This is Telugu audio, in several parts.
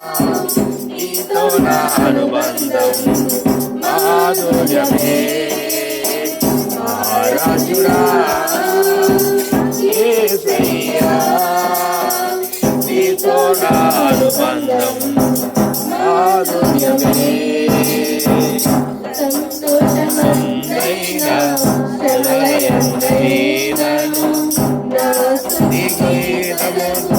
నీతో నా అనుబంధం మాధుర్యమే. రాజుడా నీతో నా అనుబంధం మాధుర్యమే. నీకే నమో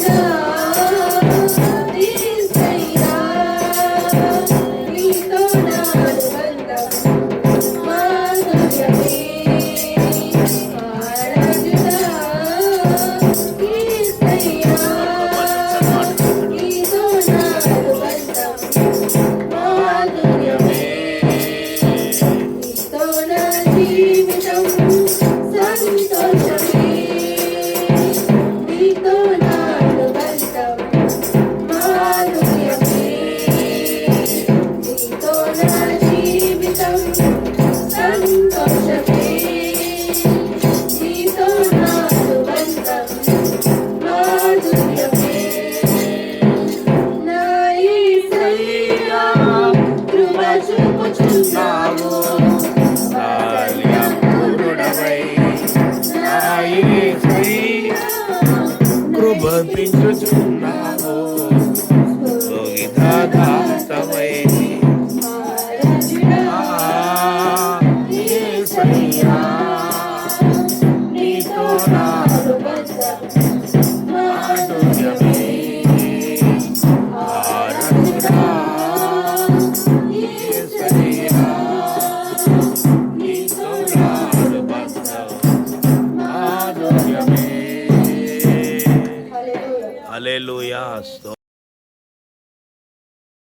to సమర్పించుచున్నాము. విధాతమైంది నీతో నా Aleluya.